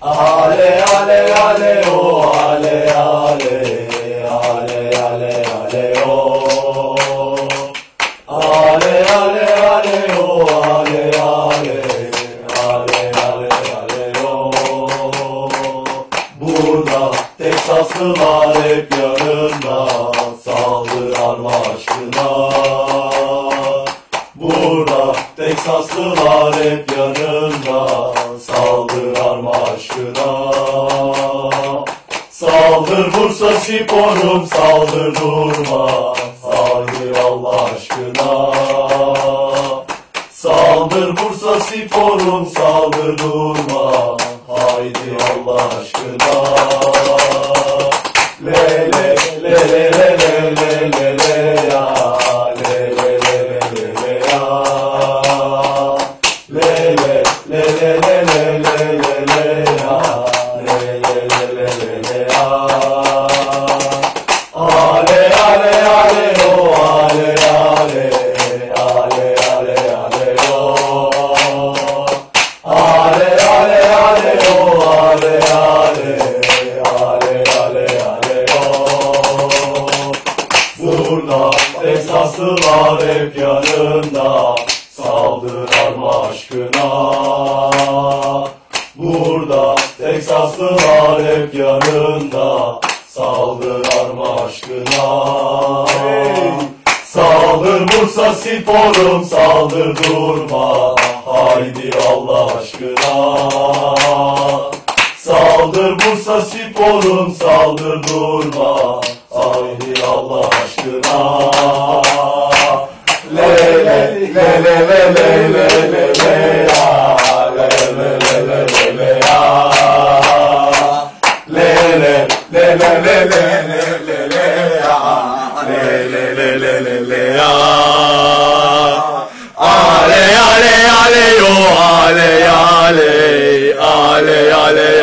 Ale ale ale o ale ale Ale ale ale o Teksaslılar hep yanında Saldırarma aşkına. Burada Teksaslılar hep yanında Saldırarma aşkına. Saldır Bursa sporum saldır durma Haydi Allah aşkına. Saldır Bursa sporum saldır durma Haydi Allah aşkına Teksaslılar hep yanında Saldırarma aşkına. Burada Teksaslılar hep yanında Saldırarma aşkına. Saldır Bursa sporum saldır durma Haydi Allah aşkına. Saldır Bursa sporum saldır durma Haydi Allah aşkına le le le le le le le ya le le le le le le ya le le le le le le ale ale ale yo ale ale ale ale